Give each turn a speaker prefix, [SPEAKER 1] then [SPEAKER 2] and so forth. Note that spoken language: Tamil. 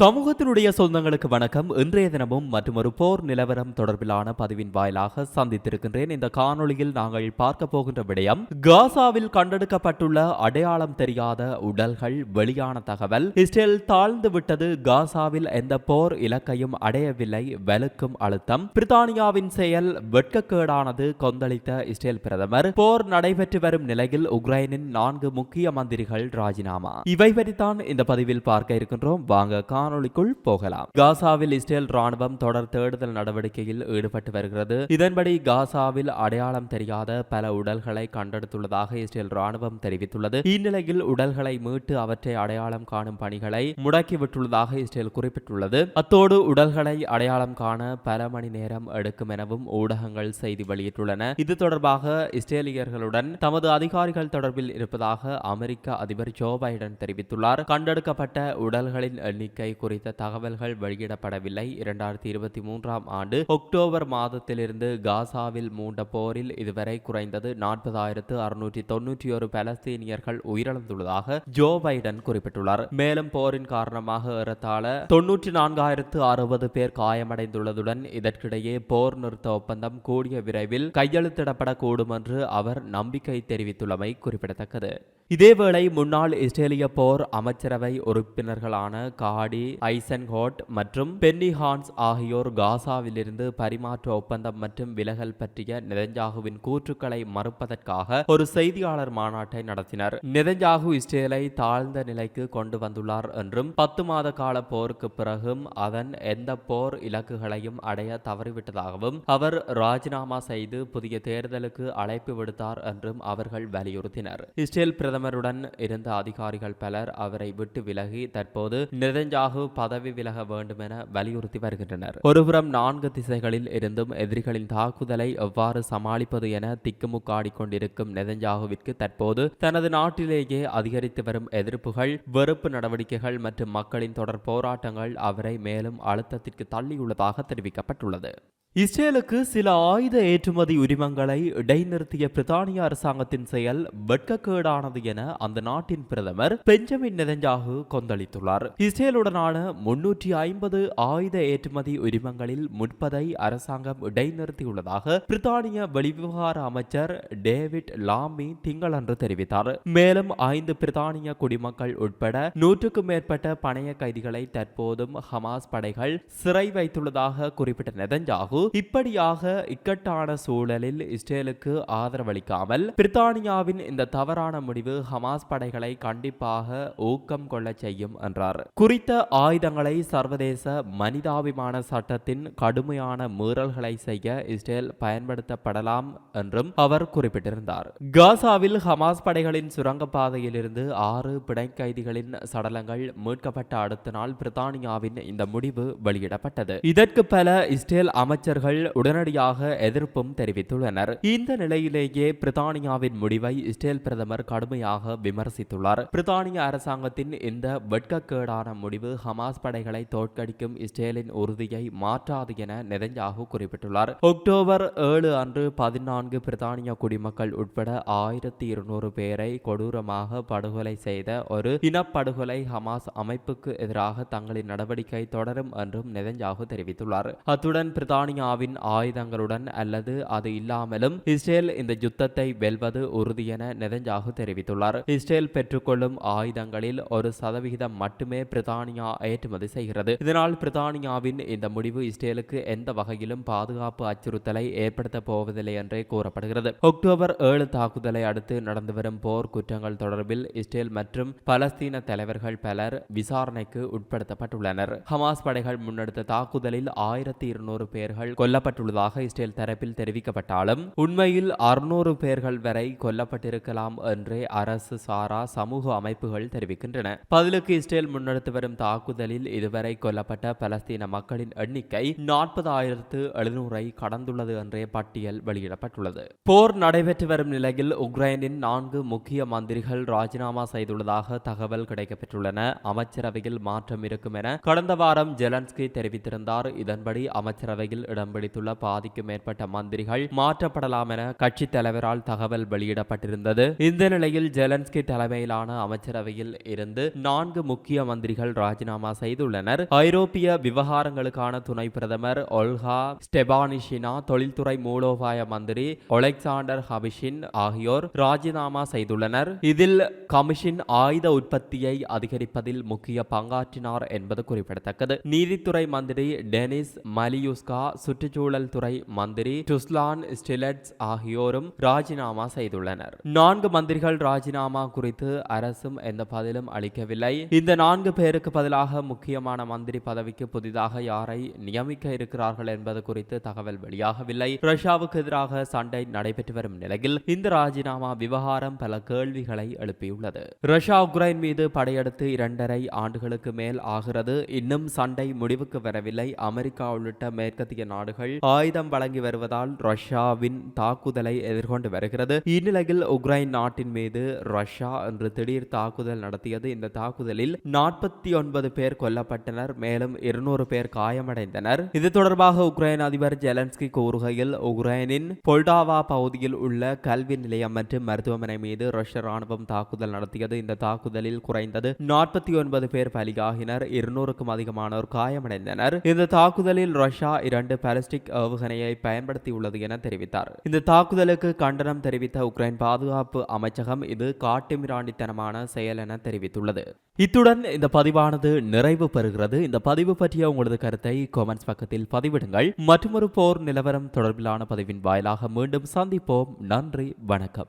[SPEAKER 1] சமூகத்தினுடைய சொந்தங்களுக்கு வணக்கம். இன்றைய தினமும் மற்றும் ஒரு போர் நிலவரம் தொடர்பிலான பதிவின் வாயிலாக சந்தித்திருக்கின்றேன். இந்த காணொளியில் நாங்கள் பார்க்க போகின்ற விடயம் காசாவில் கண்டெடுக்கப்பட்டுள்ள அடையாளம் தெரியாத உடல்கள் வெளியான தகவல். இஸ்ரேல் தாழ்ந்து விட்டது காசாவில் எந்த போர் இலக்கையும் அடையவில்லை வெளுக்கும் அழுத்தம். பிரித்தானியாவின் செயல் வெட்கக்கேடானது கொந்தளித்த இஸ்ரேல் பிரதமர். போர் நடைபெற்று வரும் நிலையில் உக்ரைனின் நான்கு முக்கிய மந்திரிகள் ராஜினாமா. இவை பற்றித்தான் இந்த பதிவில் பார்க்க இருக்கின்றோம். வாங்க காணொலிக்குள் போகலாம். காசாவில் இஸ்ரேல் ராணுவம் தொடர் தேடுதல் நடவடிக்கையில் ஈடுபட்டு வருகிறது. இதன்படி காசாவில் அடையாளம் தெரியாத பல உடல்களை கண்டெடுத்துள்ளதாக இஸ்ரேல் ராணுவம் தெரிவித்துள்ளது. இந்நிலையில் உடல்களை மீட்டு அவற்றை அடையாளம் காணும் பணிகளை முடக்கிவிட்டுள்ளதாக இஸ்ரேல் குறிப்பிட்டுள்ளது. அத்தோடு உடல்களை அடையாளம் காண பல மணி நேரம் எடுக்கும் எனவும் ஊடகங்கள் செய்தி வெளியிட்டுள்ளன. இது தொடர்பாக இஸ்ரேலியர்களுடன் தமது அதிகாரிகள் தொடர்பில் இருப்பதாக அமெரிக்க அதிபர் ஜோ பைடன் தெரிவித்துள்ளார். கண்டெடுக்கப்பட்ட உடல்களின் எண்ணிக்கை குறித்த தகவல்கள் வெளியிடப்படவில்லை. இரண்டாயிரத்தி இருபத்தி மூன்றாம் ஆண்டு அக்டோபர் மாதத்திலிருந்து காசாவில் மூண்ட போரில் இதுவரை குறைந்தது நாற்பதாயிரத்து அறுநூற்றி தொன்னூற்றி ஒரு பலஸ்தீனியர்கள் உயிரிழந்துள்ளதாக ஜோ பைடன் குறிப்பிட்டுள்ளார். மேலும் போரின் காரணமாக ஏறத்தாழ தொன்னூற்றி நான்காயிரத்து அறுபது பேர் காயமடைந்துள்ளதுடன் இதற்கிடையே போர் நிறுத்த ஒப்பந்தம் கூடிய விரைவில் கையெழுத்திடப்படக்கூடும் என்று அவர் நம்பிக்கை தெரிவித்துள்ளமை குறிப்பிடத்தக்கது. இதேவேளை முன்னாள் இஸ்ரேலிய போர் அமைச்சரவை உறுப்பினர்களான காடி ஐசன்ஹோட் மற்றும் பென்னி ஹான்ஸ் ஆகியோர் காசாவிலிருந்து பரிமாற்ற ஒப்பந்தம் மற்றும் விலகல் பற்றிய நெதஞ்சாகுவின் கூற்றுக்களை மறுப்பதற்காக ஒரு செய்தியாளர் மாநாட்டை நடத்தினர். நெதஞ்சாகு இஸ்ரேலை தாழ்ந்த நிலைக்கு கொண்டு வந்துள்ளார் என்றும் பத்து மாத கால போருக்கு பிறகும் அதன் எந்த போர் இலக்குகளையும் அடைய தவறிவிட்டதாகவும் அவர் ராஜினாமா செய்து புதிய தேர்தலுக்கு அழைப்பு விடுத்தார் என்றும் அவர்கள் வலியுறுத்தினர். இஸ்ரேல் பிரதமருடன் இருந்த அதிகாரிகள் பலர் அவரை விட்டு விலகி தற்போது நெதஞ்சாகு பதவி விலக வேண்டும் என வலியுறுத்தி வருகின்றனர். ஒருபுறம் நான்கு திசைகளில் இருந்தும் எதிரிகளின் தாக்குதலை எவ்வாறு சமாளிப்பது என திக்குமுக்காடி கொண்டிருக்கும் நெதஞ்சாகுவிற்கு தற்போது தனது நாட்டிலேயே அதிகரித்து வரும் எதிர்ப்புகள் வெறுப்பு நடவடிக்கைகள் மற்றும் மக்களின் தொடர் போராட்டங்கள் அவரை மேலும் அழுத்தத்திற்கு தள்ளியுள்ளதாக தெரிவிக்கப்பட்டுள்ளது. இஸ்ரேலுக்கு சில ஆயுத ஏற்றுமதி உரிமங்களை இடைநிறுத்திய பிரித்தானிய அரசாங்கத்தின் செயல் வெட்கக்கேடானது என அந்த நாட்டின் பிரதமர் பெஞ்சமின் நெதஞ்சாகு கொந்தளித்துள்ளார். இஸ்ரேலுடனான முன்னூற்றி ஐம்பது ஆயுத ஏற்றுமதி உரிமங்களில் முற்பதை அரசாங்கம் இடைநிறுத்தியுள்ளதாக பிரித்தானிய வெளிவிவகார அமைச்சர் டேவிட் லாமி திங்களன்று தெரிவித்தார். மேலும் ஐந்து பிரித்தானிய குடிமக்கள் உட்பட நூற்றுக்கும் மேற்பட்ட பணைய கைதிகளை தற்போதும் ஹமாஸ் படைகள் சிறை வைத்துள்ளதாக குறிப்பிட்ட நெதஞ்சாகு இப்படியாக இக்கட்டான சூழலில் இஸ்ரேலுக்கு ஆதரவளிக்காமல் பிரித்தானியாவின் இந்த தவறான முடிவு ஹமாஸ் படைகளை கண்டிப்பாக ஊக்கம் கொள்ள செய்யும் என்றார். குறித்த ஆயுதங்களை சர்வதேச மனிதாபிமான சட்டத்தின் கடுமையான மீறல்களை செய்ய இஸ்ரேல் பயன்படுத்தப்படலாம் என்றும் அவர் குறிப்பிட்டிருந்தார். காசாவில் ஹமாஸ் படைகளின் சுரங்கப்பாதையிலிருந்து ஆறு பிணை கைதிகளின் சடலங்கள் மீட்கப்பட்ட அடுத்த நாள் பிரித்தானியாவின் இந்த முடிவு வெளியிடப்பட்டது. இதற்கு பல இஸ்ரேல் அமைச்சர்கள் உடனடியாக எதிர்ப்பும் தெரிவித்துள்ளனர். இந்த நிலையிலேயே பிரித்தானியாவின் முடிவை இஸ்ரேல் பிரதமர் கடுமையாக விமர்சித்துள்ளார். பிரித்தானிய அரசாங்கத்தின் இந்த வெட்கக்கேடான முடிவு ஹமாஸ் படைகளை தோற்கடிக்கும் இஸ்ரேலின் உறுதியை மாற்றாது என நெதஞ்சாகு குறிப்பிட்டுள்ளார். அக்டோபர் ஏழு அன்று பதினான்கு பிரித்தானிய குடிமக்கள் உட்பட ஆயிரத்தி இருநூறு பேரை கொடூரமாக படுகொலை செய்த ஒரு இனப்படுகொலை ஹமாஸ் அமைப்புக்கு எதிராக தங்களின் நடவடிக்கை தொடரும் என்றும் நெதஞ்சாகு தெரிவித்துள்ளார். அத்துடன் பிரித்தானிய பிரித்தானியாவின் ஆயுதங்களுடன் அல்லது அது இல்லாமலும் இஸ்ரேல் இந்த யுத்தத்தை வெல்வது உறுதி என நெதஞ்சாகு தெரிவித்துள்ளார். இஸ்ரேல் பெற்றுக்கொள்ளும் ஆயுதங்களில் ஒரு சதவிகிதம் மட்டுமே பிரித்தானியா ஏற்றுமதி செய்கிறது. இதனால் பிரித்தானியாவின் இந்த முடிவு இஸ்ரேலுக்கு எந்த வகையிலும் பாதுகாப்பு அச்சுறுத்தலை ஏற்படுத்த போவதில்லை என்றே கூறப்படுகிறது. அக்டோபர் ஏழு தாக்குதலை அடுத்து நடந்து வரும் போர் குற்றங்கள் தொடர்பில் இஸ்ரேல் மற்றும் பலஸ்தீன தலைவர்கள் பலர் விசாரணைக்கு உட்படுத்தப்பட்டுள்ளனர். ஹமாஸ் படைகள் முன்னெடுத்த தாக்குதலில் ஆயிரத்தி இருநூறு பேர்கள் கொல்லப்பட்டுள்ளதாக இஸ்ரேல் தரப்பில் தெரிவிக்கப்பட்டாலும் உண்மையில் அறுநூறு பேர்கள் வரை கொல்லப்பட்டிருக்கலாம் என்றே அரசு சாரா சமூக அமைப்புகள் தெரிவிக்கின்றன. பதிலுக்கு இஸ்ரேல் முன்னெடுத்து வரும் தாக்குதலில் இதுவரை கொல்லப்பட்ட பலஸ்தீன மக்களின் எண்ணிக்கை நாற்பதாயிரத்து எழுநூறை கடந்துள்ளது என்றே பட்டியல் வெளியிடப்பட்டுள்ளது. போர் நடைபெற்று வரும் நிலையில் உக்ரைனின் நான்கு முக்கிய மந்திரிகள் ராஜினாமா செய்துள்ளதாக தகவல் கிடைக்கப்பெற்றுள்ளன. அமைச்சரவையில் மாற்றம் இருக்கும் என கடந்த வாரம் ஜெலன்ஸ்கி தெரிவித்திருந்தார். இதன்படி அமைச்சரவையில் இடம் பிடித்துள்ள பாதிக்கும் மேற்பட்ட மந்திரிகள் மாற்றப்படலாம் என கட்சித் தலைவரால் தகவல் வெளியிடப்பட்டிருந்தது. இந்த நிலையில் ஜெலன்ஸ்கி தலைமையிலான அமைச்சரவையில் இருந்து நான்கு முக்கிய மந்திரிகள் ராஜினாமா செய்துள்ளனர். ஐரோப்பிய விவகாரங்களுக்கான துணை பிரதமர் ஒல்ஹா ஸ்டெபானிஷினா தொழில்துறை மூலோபாய மந்திரி ஒலெக்சாண்டர் ஹபிஷின் ஆகியோர் ராஜினாமா செய்துள்ளனர். இதில் கமிஷன் ஆயுத உற்பத்தியை அதிகரிப்பதில் முக்கிய பங்காற்றினார் என்பது குறிப்பிடத்தக்கது. நீதித்துறை மந்திரி டெனிஸ் மலியுஸ்கா சுற்றுச்சூழல் துறை மந்திரி டுஸ்லான் ஸ்டிலட்ஸ் ஆகியோரும் ராஜினாமா செய்துள்ளனர். நான்கு மந்திரிகள் ராஜினாமா குறித்து அரசும் எந்த பதிலும் அளிக்கவில்லை. இந்த நான்கு பேருக்கு பதிலாக முக்கியமான மந்திரி பதவிக்கு புதிதாக யாரை நியமிக்க இருக்கிறார்கள் என்பது குறித்து தகவல் வெளியாகவில்லை. ரஷ்யாவுக்கு எதிராக சண்டை நடைபெற்று வரும் நிலையில் இந்த ராஜினாமா விவகாரம் பல கேள்விகளை எழுப்பியுள்ளது. ரஷ்யா உக்ரைன் மீது படையெடுத்து இரண்டரை ஆண்டுகளுக்கு மேல் ஆகிறது. இன்னும் சண்டை முடிவுக்கு வரவில்லை. அமெரிக்கா உள்ளிட்ட மேற்கத்திய நாடுகள் ஆயுதம் வழங்கி வருவதால் ரஷ்யாவின் தாக்குதலை எதிர்கொண்டு வருகிறது. இந்நிலையில் உக்ரைன் நாட்டின் மீது ரஷ்யா இன்று திடீர் தாக்குதல் நடத்தியது. இந்த தாக்குதலில் நாற்பத்தி ஒன்பது பேர் கொல்லப்பட்டனர். மேலும் இருநூறு பேர் காயமடைந்தனர். இது தொடர்பாக உக்ரைன் அதிபர் ஜெலன்ஸ்கி கூறுகையில் உக்ரைனின் பொல்டாவா பகுதியில் உள்ள கல்வி நிலையம் மற்றும் மருத்துவமனை மீது ரஷ்ய ராணுவம் தாக்குதல் நடத்தியது. இந்த தாக்குதலில் குறைந்தது நாற்பத்தி ஒன்பது பேர் பலியாகினர். இருநூறுக்கும் அதிகமானோர் காயமடைந்தனர். இந்த தாக்குதலில் ரஷ்யா இரண்டு பாலிஸ்டிக் ஏவுகணையை பயன்படுத்தியுள்ளது என தெரிவித்தார். இந்த தாக்குதலுக்கு கண்டனம் தெரிவித்த உக்ரைன் பாதுகாப்பு அமைச்சகம் இது காட்டுமிராண்டித்தனமான செயல் என தெரிவித்துள்ளது. இத்துடன் இந்த பதிவானது நிறைவு பெறுகிறது. இந்த பதிவு பற்றிய உங்களது கருத்தை கமெண்ட்ஸ் பக்கத்தில் பதிவிடுங்கள். மற்றொரு போர் நிலவரம் தொடர்பிலான பதிவின் வாயிலாக மீண்டும் சந்திப்போம். நன்றி வணக்கம்.